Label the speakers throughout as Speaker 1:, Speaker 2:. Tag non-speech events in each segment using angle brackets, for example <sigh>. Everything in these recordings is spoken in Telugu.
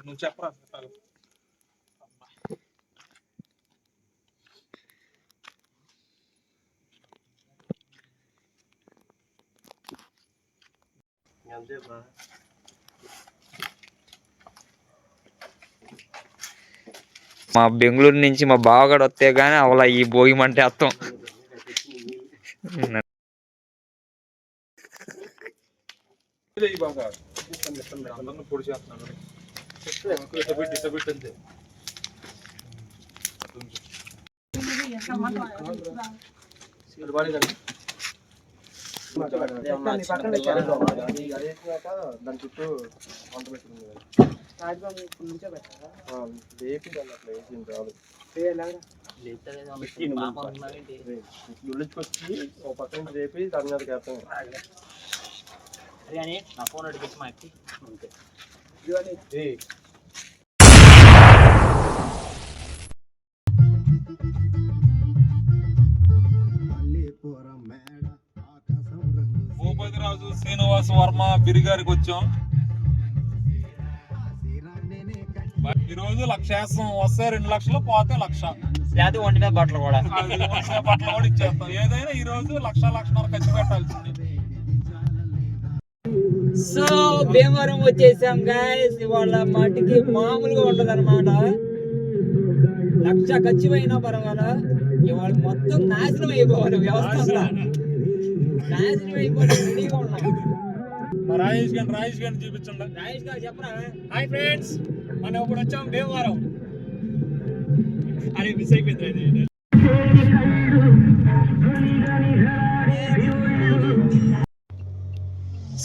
Speaker 1: నువ్వు చెప్పరా
Speaker 2: మా బెంగళూరు నుంచి మా బావగాడు వస్తే గానీ అవలా ఈ భోగి మంటే అత్తం
Speaker 1: ఇదే ఈ బాగా అందరిని పొడి చేస్తున్నాను ఇట్ట పెట్టి ఇట్ట పెట్టి అంతే
Speaker 3: దాని చుట్టూ వంట పెట్టుకుంది లేపి దాన్ని అట్లా వేసింది రాదు గుళ్ళుకొచ్చి ఒక పక్క నుంచి లేపి దాని మీద వేస్తాం
Speaker 4: నా ఫోన్ అడిగి మా అక్కి.
Speaker 3: ఏయ్,
Speaker 1: భూపతి రాజు శ్రీనివాస వర్మ బిరిగారికి వచ్చాం. ఈ రోజు లక్ష వేస్తాం వస్తే రెండు లక్షలు పోతే లక్ష.
Speaker 2: లేదా మీద బట్టలు కూడా.
Speaker 1: బట్టలు కూడా ఇచ్చేస్తాం. ఏదైనా ఈ రోజు లక్ష లక్షన్నర ఖర్చు పెట్టాల్సింది.
Speaker 2: సో భీమవరం వచ్చేసాం గాయస్ ఇవాళ మటుకి మామూలుగా ఉండదు అనమాట లక్ష ఖర్చు అయినా పర్వాలా? ఇవాళ మొత్తం నాశనం అయిపోవాలి వ్యవస్థ అంతా. నాశనం అయిపోవాలి రెడీగా ఉన్నాం.
Speaker 1: మా రాజేష్ గారిని రాజేష్ గారిని చూపించండి.
Speaker 2: రాజేష్ గారు చెప్పరా?
Speaker 4: హాయ్ ఫ్రెండ్స్ మనం ఇప్పుడు వచ్చాం భీమవరం. అరే మిస్ అయిపోయింది అది.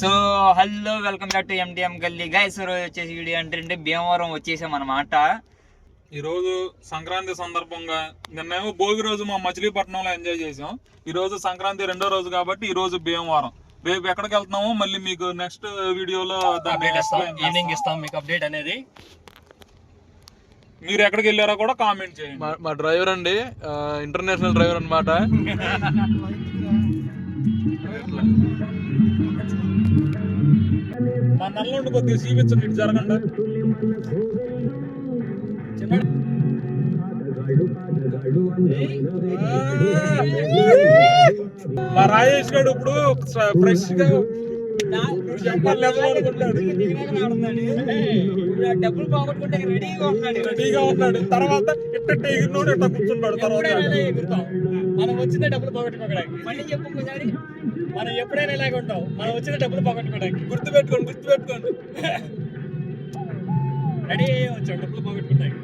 Speaker 2: So hello welcome back to MDM Galli guys రోజు వచ్చేసి వీడియో అంటే భీమవరం వచ్చేసాం అనమాట
Speaker 1: ఈ రోజు సంక్రాంతి సందర్భంగా నిన్నేమో భోగి రోజు మా మచిలీపట్నంలో ఎంజాయ్ చేసాం. ఈ రోజు సంక్రాంతి రెండో రోజు కాబట్టి ఈ రోజు భీమవరం. రేపు ఎక్కడికి వెళ్తున్నామో మళ్ళీ మీకు నెక్స్ట్ వీడియోలో దాన్ని
Speaker 4: అప్డేట్ ఇస్తాం. ఈవినింగ్. ఇస్తాం మీకు అప్డేట్ అనేది.
Speaker 1: మీరు ఎక్కడికి వెళ్ళారో కూడా కామెంట్ చేయండి.
Speaker 5: మా డ్రైవర్ అండి. ఇంటర్నేషనల్ డ్రైవర్ అన్నమాట. <laughs>
Speaker 1: మా నల్లుండి కొద్దిగా చూపించండి ఇటు జరగండి. మా రాజేష్ గారు ఇప్పుడు ఫ్రెష్గా
Speaker 2: డబ్బులు పోగొట్టుకుంటే రెడీగా ఉన్నాడు.
Speaker 1: రెడీగా ఉన్నాడు. తర్వాత ఇట్ట ఎగిరినోడు ఇట్ట కూర్చుంటాడు తర్వాత.
Speaker 4: మనం వచ్చిందే డబ్బులు పోగొట్టుకోవడానికి
Speaker 2: మళ్ళీ చెప్పు
Speaker 4: మనం ఎప్పుడైనా ఇలాగే ఉంటాం. మనం వచ్చిందే డబ్బులు పోగొట్టుకోవడానికి.
Speaker 1: గుర్తు పెట్టుకోండి గుర్తు పెట్టుకోండి
Speaker 4: రెడీ వచ్చాం డబ్బులు పోగొట్టుకోవడానికి.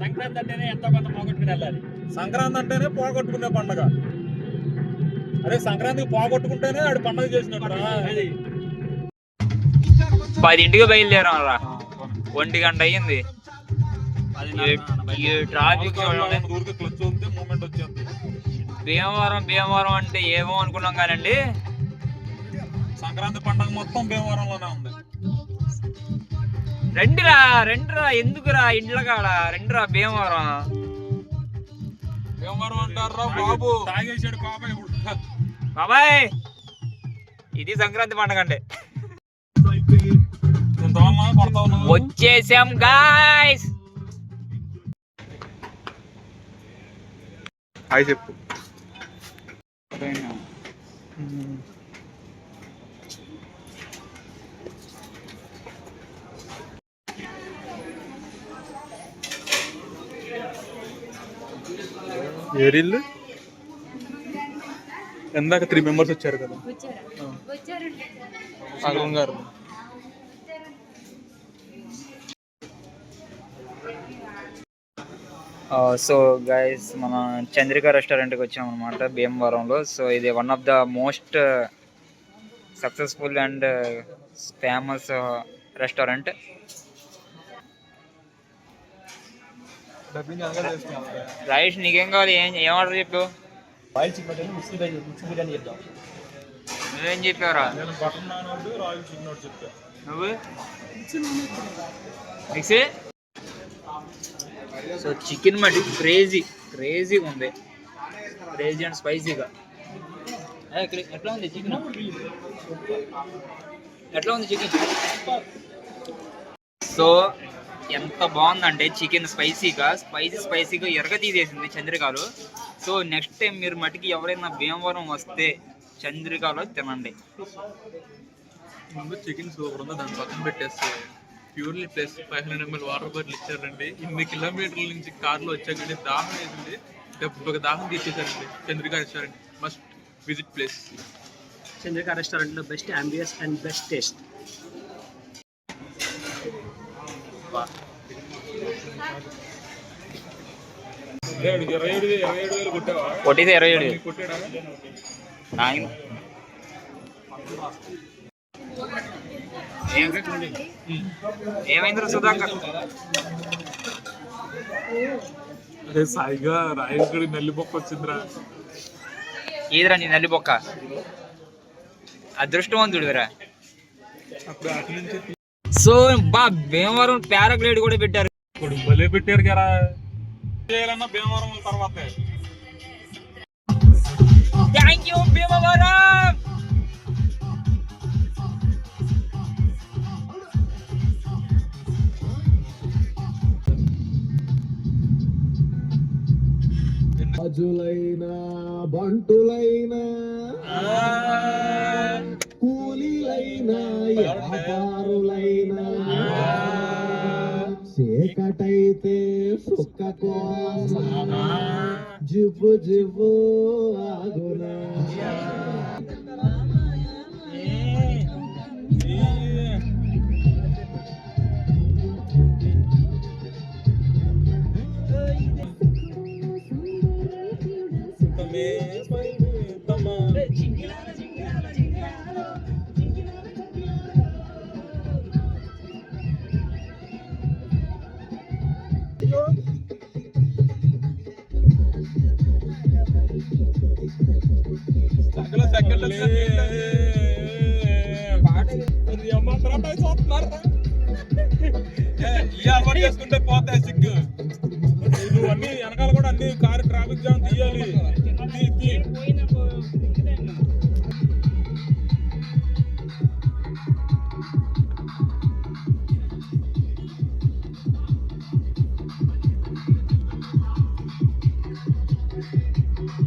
Speaker 4: సంక్రాంతి అంటేనే ఎంతో కొంత పోగొట్టుకుని వెళ్ళాలి.
Speaker 1: సంక్రాంతి అంటేనే పోగొట్టుకునే పండగ. అదే సంక్రాంతికి పోగొట్టుకుంటేనే ఆడు పండగ చేసినట్టు
Speaker 4: అది.
Speaker 2: పదింటికి బయలుదేరాం రా ఒంటి గంట అయ్యింది. ట్రాఫిక్
Speaker 1: ఊరికి క్లచ్ ఉంది మూమెంట్ వచ్చేది
Speaker 2: భీమవరం భీమవరం అంటే ఏమో అనుకున్నాం కానండి.
Speaker 1: సంక్రాంతి పండగ మొత్తం భీమవరంలోనే ఉంది.
Speaker 2: రండిరా రండిరా ఎందుకురా ఇండ్ల కాడ రండిరా భీమవరం.
Speaker 1: భీమవరం అంటారా బాబు. తాగేసాడు ఇప్పుడు
Speaker 2: బాబాయ్ ఇది సంక్రాంతి పండగ అంటే
Speaker 1: నువ్వు
Speaker 2: వచ్చేసాం గాయ్స్
Speaker 5: హాయ్ చెప్పు. ఏరిల్లు? ఇందాక త్రీ మెంబర్స్ వచ్చారు కదా. అగం గారు
Speaker 2: సో గైస్ మన చంద్రిక రెస్టారెంట్కి వచ్చాం అనమాట భీమవరంలో. సో ఇది one of the most successful and famous restaurant Rayesh నీకేం. కావాలి? ఏం ఏం ఆర్డర్ చెప్పు?
Speaker 4: Boil chicken mixed biryani mixed biryani చేద్దాం
Speaker 2: నువ్వేం చెప్పావురా?
Speaker 1: నేను బటర్ నాన్ ఒకటి రాయల్ చికెన్ ఒకటి చెప్పా.
Speaker 2: నువ్వు? మిక్సీ సో చికెన్ మటి క్రేజీ క్రేజీగా ఉంది. క్రేజీ అండ్ స్పైసీగా.
Speaker 6: ఇక్కడ ఎట్లా ఉంది చికెన్? ఎట్లా ఉంది చికెన్? సో ఎంత బాగుందంటే చికెన్ స్పైసీగా స్పైసీ స్పైసీగా ఎరగ తీసేసింది చంద్రికాలు. సో నెక్స్ట్ టైం మీరు మటుకి ఎవరైనా భీమవరం వస్తే చంద్రికాలో తినండి.
Speaker 5: ముందు చికెన్ సూపర్ ఉందో దాన్ని పక్కన పెట్టేస్తే purely plus five hundred ml water bottle ఇచ్చారండి. ఇన్ని కిలోమీటర్ల నుంచి కార్లో వచ్చాకండి. దాహం వేసింది ఒక దాహం తీసేశారండి. Chandrika restaurant. Must visit place
Speaker 4: Chandrika రెస్టారెంట్లో best ambience and best taste
Speaker 1: ఇరవై ఏడు ఇరవై ఏడు. వేలు కొట్టావా
Speaker 6: కొట్టేసి ఇరవై ఏడు
Speaker 1: కొట్టాడా
Speaker 6: ఆయన ఏమైంది సుధాకర్?
Speaker 1: అరే సాయిగా రాయగడి నల్లి బొక్క వచ్చిందిరా.
Speaker 6: ఏదిరా నీ నల్లి బొక్క? అదృష్టవంతుడురా సో బా భీమవరం పారాగ్లైడ్ కూడా పెట్టారు.
Speaker 1: ఇప్పుడు భలే పెట్టారు కదా. చేయాలన్నా భీమవరం తర్వాత.
Speaker 2: బంటులైనా కూలీలైనా వ్యాపారులైనా చీకటైతే సుక్క కోసం జివ్వు జివ్వు ఆగునా.
Speaker 1: చేసుకుంటే పోతాయి సిగ్గు నువ్వు అన్ని వెనకాల కూడా అన్ని కారు ట్రాఫిక్ జామ్ తీయాలి
Speaker 2: Thank you. thank you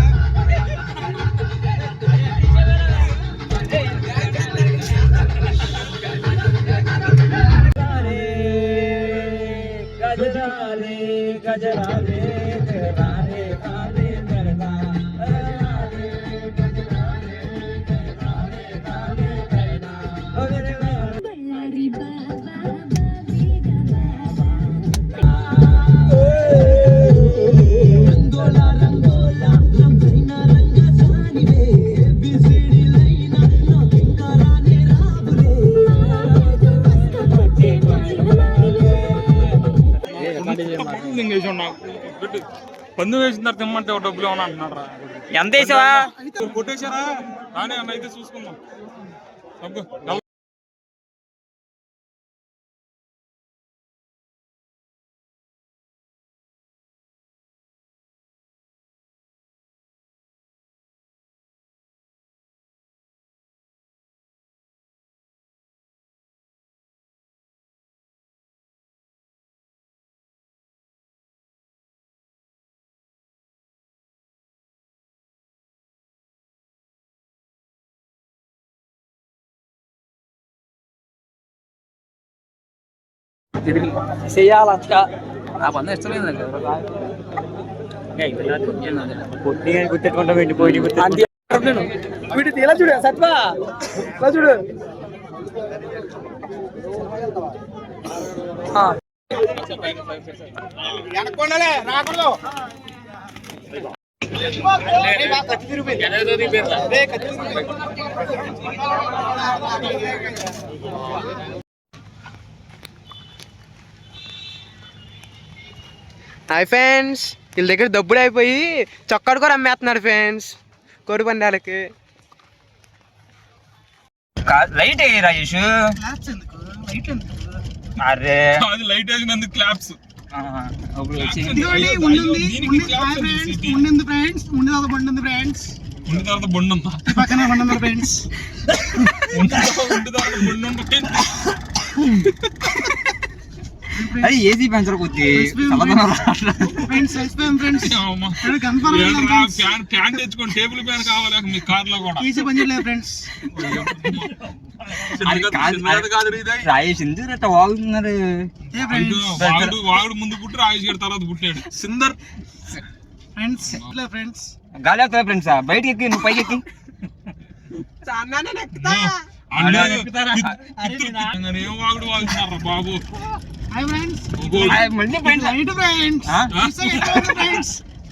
Speaker 2: गजराले गजराले
Speaker 1: పందు వేసిన తర్వాత తిమ్మంటే డబ్బులు ఏమన్నా అంటున్నాడు రా
Speaker 6: ఎంత వేసావా?
Speaker 1: కొట్టేశారా? కానీ అన్న అయితే చూసుకుందాం. డబ్బు డబ్బు.
Speaker 6: చేయాలంట
Speaker 2: ఆ పంద ఇష్టం లేదు నాకు గుర్తెట్టుకుంటా వెళ్ళిపోయి
Speaker 4: వీటి ఇలా చూడు సత్వా ఇలా చూడు
Speaker 7: హాయ్ ఫ్రెండ్స్ వీళ్ళ దగ్గర డబ్బులు అయిపోయి చొక్కాడు కూడా అమ్మేస్తున్నారు ఫ్రెండ్స్. కోడి పందాలకి.
Speaker 2: లైట్ అయ్యి రాజేష్? అరే.
Speaker 1: అది లైట్ వేసినందుకు క్లాప్స్
Speaker 6: పక్కనే ఫ్రెండ్స్? <laughs>
Speaker 2: అది ఏసీ పెంచరు కొద్ది
Speaker 1: ఫ్యాన్ ఫ్యాన్ తెచ్చుకోండి టేబుల్ ఫ్యాన్ కావాలి మీ కార్లో కూడా
Speaker 6: ఈజీ పని చేయలేదు ఫ్రెండ్స్
Speaker 1: చిన్నగా-
Speaker 2: కాదు,
Speaker 1: చిన్నగా కాదు రే ఇది.
Speaker 2: రాజేష్ ఎందుకు అట్లా వాగుతున్నారు
Speaker 1: వాగుడు వాగుడు ముందు పుట్టి రాజేష్ గారి తర్వాత పుట్టాడు సిందర్
Speaker 6: ఫ్రెండ్స్ ఇట్లా ఫ్రెండ్స్
Speaker 2: గాలి ఫ్రెండ్స్ బయటికి ఎక్కి నువ్వు పైకి ఎక్కి
Speaker 1: అన్నీ పితృ- ఏం వాగుడు వాగుతున్నారా బాబు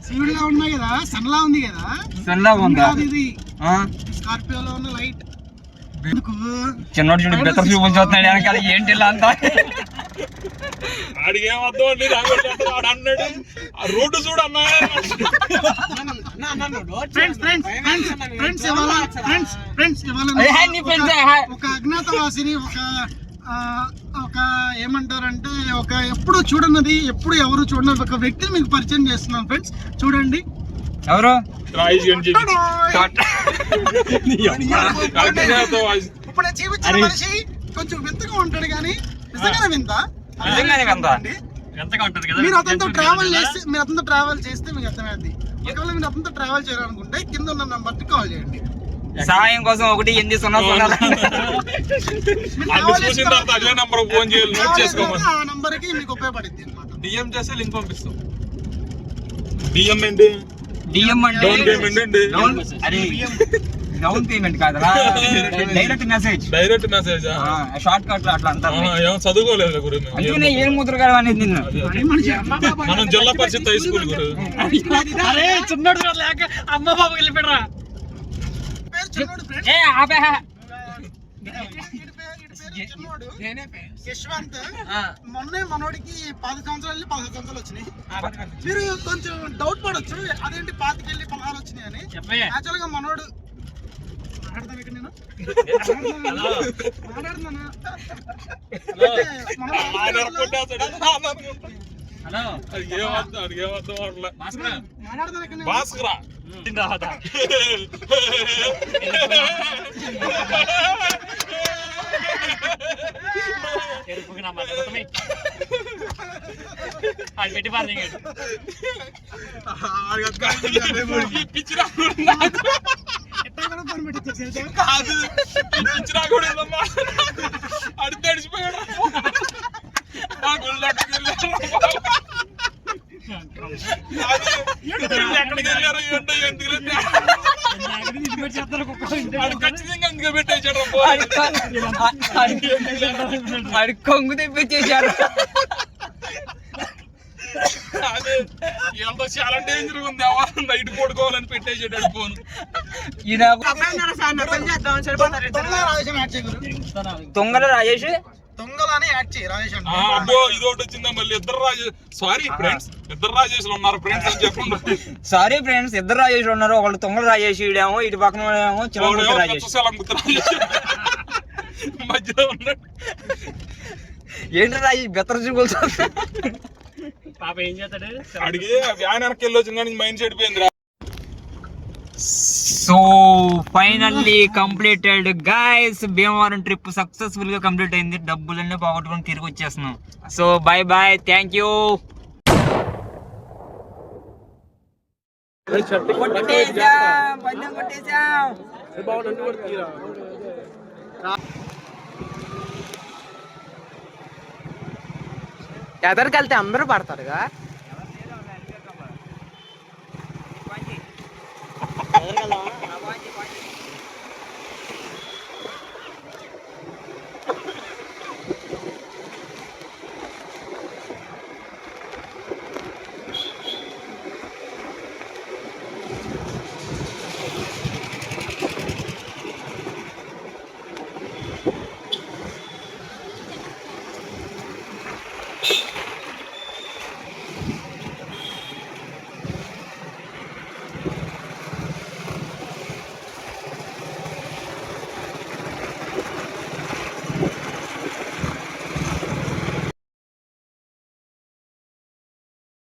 Speaker 6: శివుడిలా <laughs> ఉన్నాయి కదా సన్ లా ఉంది కదా.
Speaker 2: సన్లా ఉందా?
Speaker 6: కాదు ఇది.
Speaker 2: ఆ,
Speaker 6: స్కార్పియోలో ఉన్న లైట్.
Speaker 2: చిన్నోడు చూడు బెత్తర చూపులు చూస్తున్నాడు వెనకాల ఏంటి ఇలా అంతా?
Speaker 1: అర్థం అండి అన్నాడు. ఆ రోడ్డు చూడు అన్నా.
Speaker 6: ఒక అజ్ఞాతవాసిని ఒక ఆ, ఒక ఏమంటారంటే ఒక ఎప్పుడు చూడన్నది ఎప్పుడు ఎవరు చూడని ఒక వ్యక్తిని మీకు పరిచయం చేస్తున్నాను ఫ్రెండ్స్. చూడండి.
Speaker 2: ఎవరు?
Speaker 6: ఇప్పుడు చూపించిన మనిషి కొంచెం వింతగా ఉంటాడు కానీ నిజంగానే వింత?
Speaker 2: నిజంగానే వింత.
Speaker 6: మీరు అతనితో ట్రావెల్ చేస్తే మీరు అతనితో ట్రావెల్ చేస్తే మీకు అర్థమైంది ఒకవేళ మీరు అతనితో ట్రావెల్ చేయాలనుకుంటే కింద ఉన్న నంబర్కి కాల్ చేయండి.
Speaker 2: సహాయం కోసం ఒకటి ఎనిమిది సున్నా సున్నా
Speaker 1: అన్ని
Speaker 6: travel
Speaker 1: చూసిన
Speaker 6: చేసిన
Speaker 1: తర్వాత అదే నంబర్ ఫోన్ చేయాలి నోట్
Speaker 6: travel
Speaker 1: చేసుకోమని.
Speaker 6: చేసిన ఆ నంబర్కి మీకు ఉపయోగపడుద్ది అన్నమాట.
Speaker 5: డిఎం చేస్తే లింక్ పంపిస్తాం.
Speaker 1: డిఎం ఏంటి?
Speaker 2: డిఎం అంటే
Speaker 1: డౌన్ పేమెంట్ అండి
Speaker 2: డౌన్ అరే డౌన్ పేమెంట్ కాదురా. Direct message
Speaker 1: direct message
Speaker 2: shortcut అట్లా అంటారు.
Speaker 1: ఏం చదువుకోలేదు గురు.
Speaker 2: అందుకనే ఏం ముద్ర గారు అనేది నిన్ను.
Speaker 1: మనం జిల్లా పరిషత్ హై స్కూల్ గురు.
Speaker 4: అరే చిన్నోడు లేక అమ్మ బాబు వెళ్ళిపోయారా.
Speaker 2: ఏ ఆపే.
Speaker 6: యశ్వంత్ మొన్నే మనోడికి పది సంవత్సరాలు పదహారు సంవత్సరాలు వచ్చినాయి. మీరు కొంచెం డౌట్ పడొచ్చు అదేంటి పాతికెళ్ళి పదహారు వచ్చినాయి అని.
Speaker 4: చెప్పయ్యా.
Speaker 6: యాక్చువల్గా మనోడు మాట్లాడతాను ఇక్కడ నేను. మాట్లాడుతున్నానా?
Speaker 1: భాస్కరా.
Speaker 4: ఎరుపుకి నా మద్దతమే అది పెట్టి పారు
Speaker 1: ఈ పిచ్చిరా కాదు పిచ్చిరా కూడా ఏదమ్మా అడి వాడు అందుకే పెట్టేసాడు
Speaker 2: వాడి కొంగు తెప్పించేశారు
Speaker 1: అదే చాలా డేంజర్ ఉంది ఎవరు నైట్ పడుకోవాలని పెట్టేసాడు ఫోన్
Speaker 2: ఈయన
Speaker 6: రాజేష్ యాడ్ చేయి రాజేష్
Speaker 1: అబ్బో ఇది ఒకటి వచ్చిందా మళ్ళీ? ఇద్దరు రాజేష్ సారీ ఫ్రెండ్స్ ఇద్దరు రాజేష్లు ఉన్నారు ఫ్రెండ్స్ అని చెప్పండి.
Speaker 2: సారీ ఫ్రెండ్స్ ఇద్దరు రాజేష్ ఉన్నారు ఒకళ్ళు తొంగల రాజేష్ ఈడేమో ఇటు పక్కన రాజేష్.
Speaker 1: మధ్యలో ఉన్నాడు
Speaker 2: ఏంటి రాజేష్ బెత్తర చూపులు
Speaker 4: పాప ఏం చేస్తాడు?
Speaker 1: అడిగి వ్యాన్ వెనక్కి వెళ్ళి వచ్చిన కానీ మైండ్ చెడిపోయింది
Speaker 2: so finally completed guys Bhimavaram trip సక్సెస్ఫుల్గా కంప్లీట్ అయింది. డబ్బులన్నీ పోగొట్టుకొని తిరిగి వచ్చేస్తున్నాం. So bye bye thank you కొట్టేశాం. పందెం కొట్టేశాం.
Speaker 7: ఎదరికి వెళ్తే అందరూ పడతారుగా.